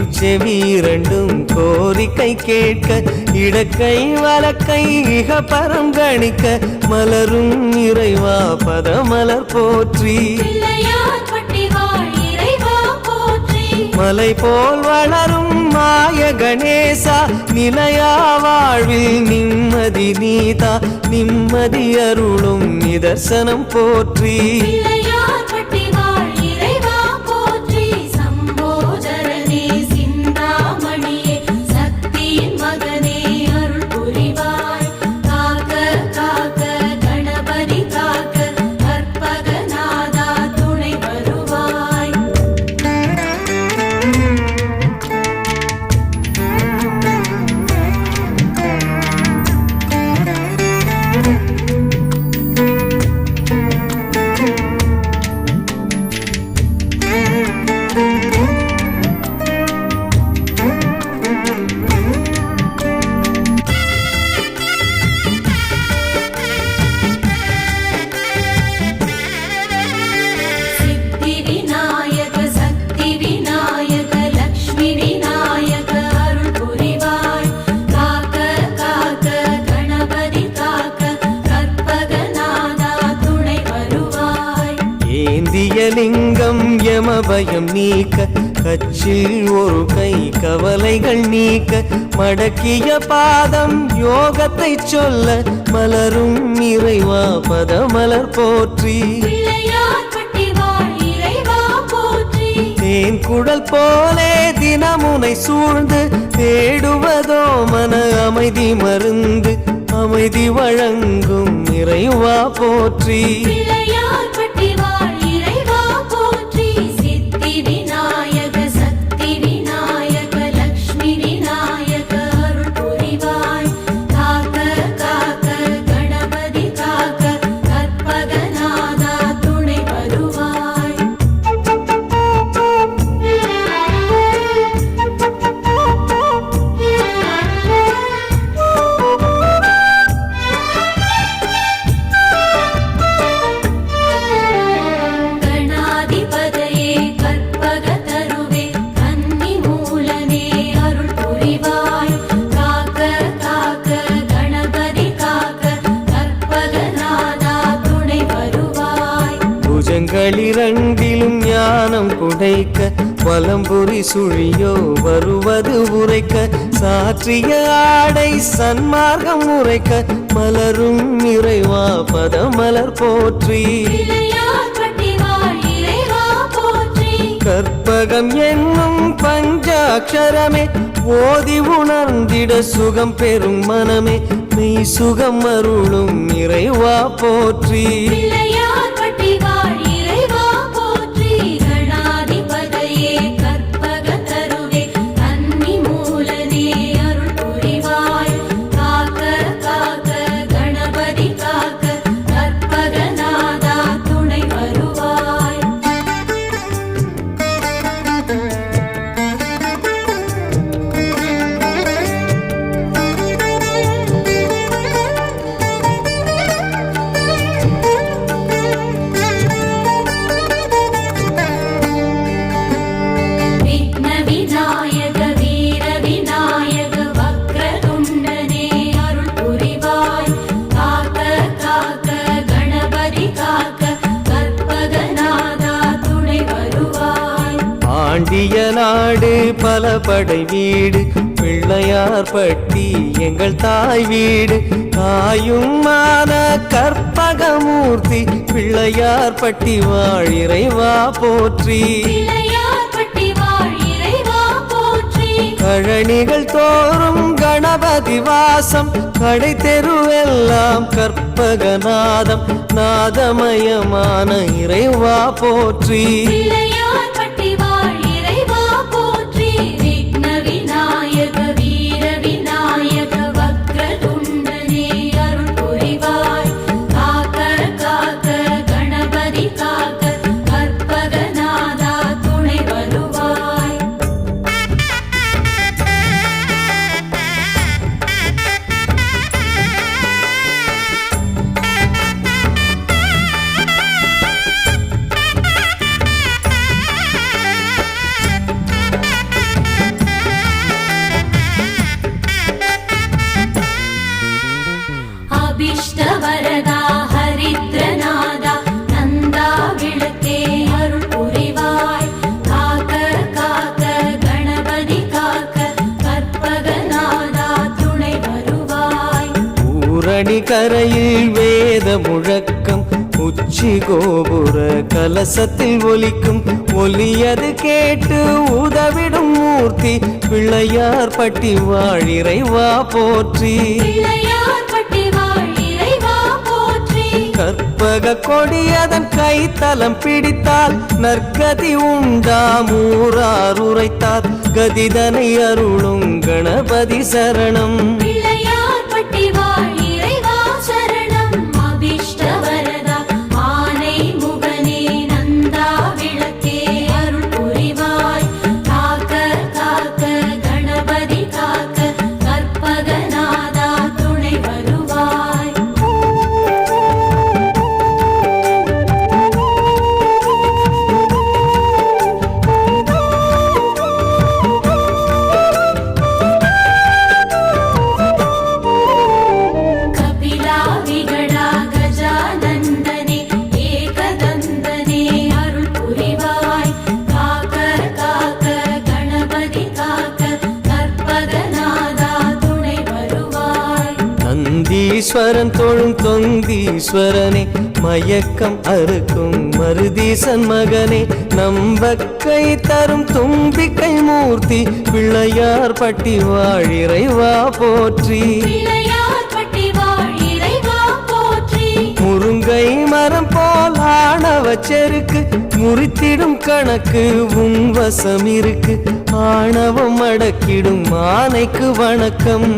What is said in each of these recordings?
திருச்செவி இரண்டும் கோரிக்கை கேட்க இடக்கை வலக்கை இக பரம் கணிக்க மலரும் இறைவா பதமலர் போற்றி. மலை போல் வளரும் மாய கணேசா நிலையா வாழ்வில் நிம்மதி நீதா நிம்மதி அருளும் நிதர்சனம் போற்றி. யமபயம் நீக்க கச்சில் ஒரு கை கவலைகள் நீக்க மடக்கிய பாதம் யோகத்தை சொல்ல மலரும் இறைவா பதமலர் போற்றி. தேன் குடல் போலே தினமுனை சூழ்ந்து தேடுவதோ மன அமைதி மருந்து அமைதி வழங்கும் இறைவா போற்றி. புஜங்களிரண்டிலும் ஞானம் குடைக்க வலம்புரி சுழியோ வருவது உரைக்க சாற்றிய ஆடை சன்மார்க்கம் உரைக்க மலரும் இறைவா பதமலர் போற்றி. கற்பகம் என்னும் பஞ்சாட்சரமே ஓதி உணர்ந்திட சுகம் பெறும் மனமே மெய் சுகம் அருளும் இறைவா போற்றி. பழைய நாடு பல படை வீடு பிள்ளையார் பட்டி எங்கள் தாய் வீடு. தாயுமான கற்பகமூர்த்தி பிள்ளையார் பட்டி வாழிறைவா போற்றி. கழனிகள் தோறும் கணபதி வாசம் கடை தெருவெல்லாம் கற்பகநாதம் நாதமயமான இறைவா போற்றி. ஊரணி கரையில் வேத முழக்கம் உச்சி கோபுர கலசத்தில் ஒலிக்கும். ஒலியது கேட்டு உதவிடும் மூர்த்தி பிள்ளையார் பட்டி வாழிறைவா போற்றி. கற்பக கொடியதன் கைத்தலம் பிடித்தால் நற்கதி உண்டாம் ஊரார் உரைத்தார். கதிதனை அருளும் கணபதி சரணம். நந்தீஸ்வரன் தொழும் தொந்தீஸ்வரனே மயக்கம் அறுக்கும் மருதீசன் மகனே நம்பக்கை தரும் தும்பிக்கை மூர்த்தி பிள்ளையார் பட்டி வாழிறைவா போற்றி. முருங்கை மரம் போல் ஆணவ செருக்கு முறித்திடும் கணக்கு உன் வசம் இருக்கு ஆணவம் அடக்கிடும் ஆனைக்கு வணக்கம்.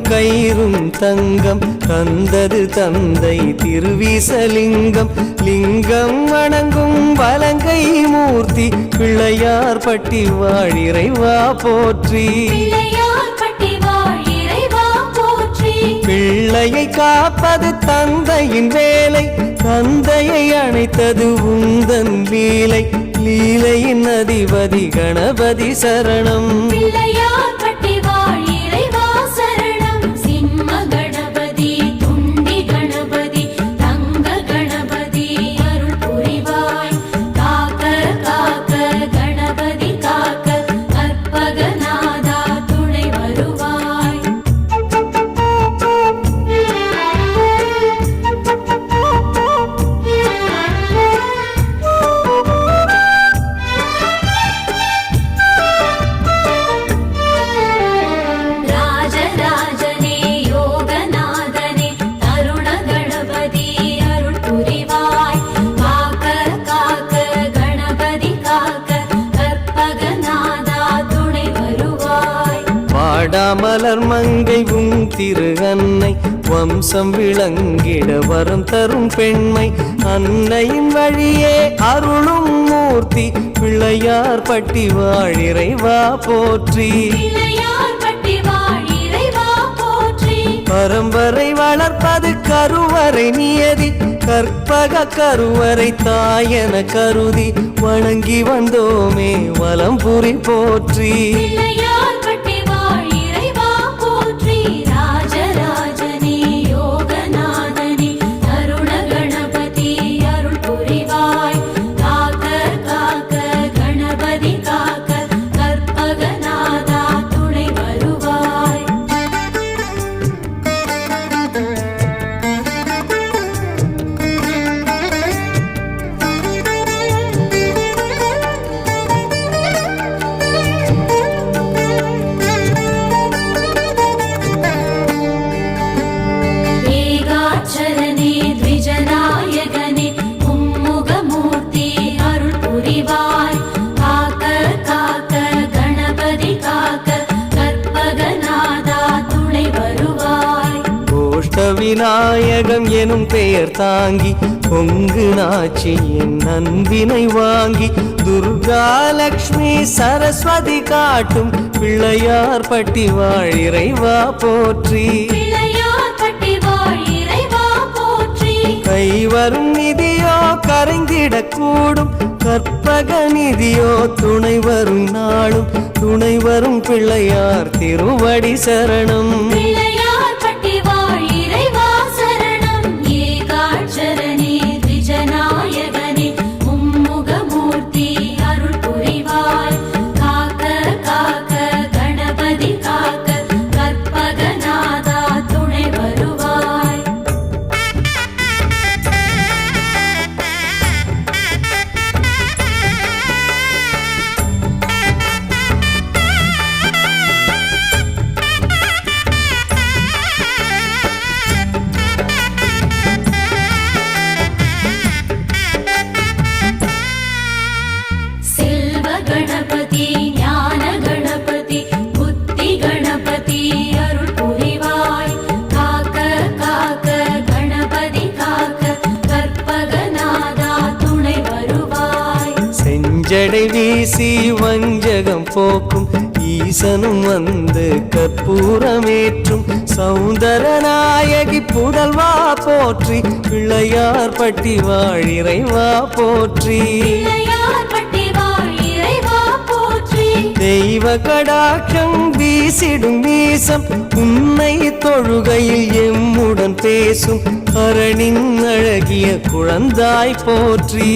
கயிறும் தங்கம் தந்தது தந்தை திருவிசலிங்கம். லிங்கம் வணங்கும் வலங்கை மூர்த்தி பிள்ளையார் பட்டி வாழிறைவா போற்றி. பிள்ளையை காப்பது தந்தையின் வேலை தந்தையை அணைத்தது உந்தன் லீலை. லீலையின் அதிபதி கணபதி சரணம். திரு அன்னை வம்சம் விளங்கிட வரம் தரும் பெண்மை. அன்னையின் வழியே அருளும் மூர்த்தி பிள்ளையார் பட்டி வாழிறைவா போற்றி. பரம்பரை வளர்ப்பது கருவறை நியதி கற்பக கருவறை தாயன கருதி வணங்கி வந்தோமே வலம்புரி போற்றி. விநாயகம் எனும் பெயர் தாங்கி பொங்கு நாச்சி என் அன்பினை வாங்கி துர்கா லக்ஷ்மி சரஸ்வதி காட்டும் பிள்ளையார் பட்டி வாழிறைவா போற்றி. கைவரும் நிதியோ கரைந்திடக்கூடும். கற்பக நிதியோ துணை வரும் நாளும். துணை வரும் பிள்ளையார் திருவடி சரணம். செஞ்சடை வீசி வஞ்சகம் போக்கும். ஈசனும் வந்து கற்பூரமேற்றும். சௌந்தர நாயகி புடல்வா போற்றி. பிள்ளையார் பட்டி வாழிறைவா போற்றி. தெய்வ கடாட்சம் வீசிடும் வீசம் உன்னை தொழுகையில் எம்முடன் பேசும். அரணின் அழகிய குழந்தாய் போற்றி.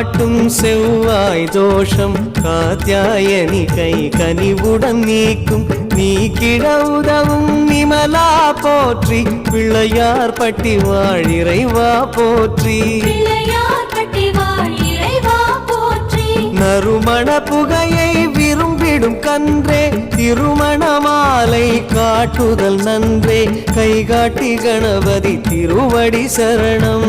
வாட்டும் செவ்வாய் தோஷம் காத்தியாயனி கை கனிவுடன் நீக்கும். நீக்கிட உதவும் நிமலா போற்றி பிள்ளையார் பட்டி வாழிறைவா போற்றி. நறுமண புகையை விரும்பிடும் கன்றே திருமண மாலை காட்டுதல் நன்றே. கை காட்டி கணபதி திருவடி சரணம்.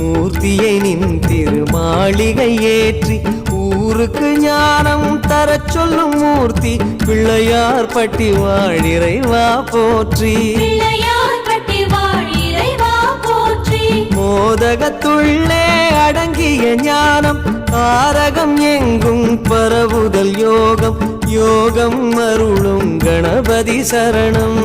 மூர்த்தியை நின் திருமாளிகை ஏற்றி ஊருக்கு ஞானம் தரச் சொல்லும் மூர்த்தி பிள்ளையார் பட்டி வாழிறைவா போற்றி. மோதகத்துள்ளே அடங்கிய ஞானம் தாரகம் எங்கும் பரவுதல் யோகம் யோகம் அருளும் கணபதி சரணம்.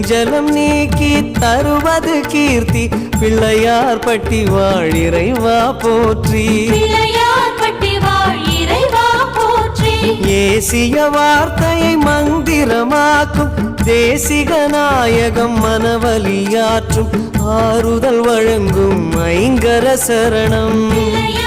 சஞ்சலம் நீக்கி தருவது கீர்த்தி. பிள்ளையார் பட்டி வாழிறைவா போற்றி. ஏசிய வார்த்தையை மந்திரமாக்கும். தேசிக நாயகம் மனவலியாற்றும். ஆறுதல் வழங்கும் ஐங்கர சரணம்.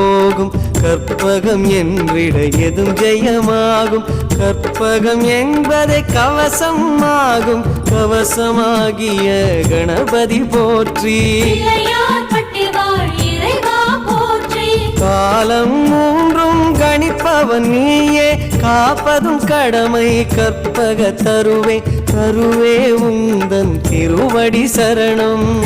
போகும். கற்பகம் என்றிட எதும் ஜெயமாகும். கற்பகம் என்பதை கவசம் ஆகும் கவசமாகிய கணபதி போற்றி. காலம் மூன்றும் கணிப்பவன் நீயே. காப்பதும் கடமை கற்பக தருவே. தருவே உந்தன் திருவடி சரணம்.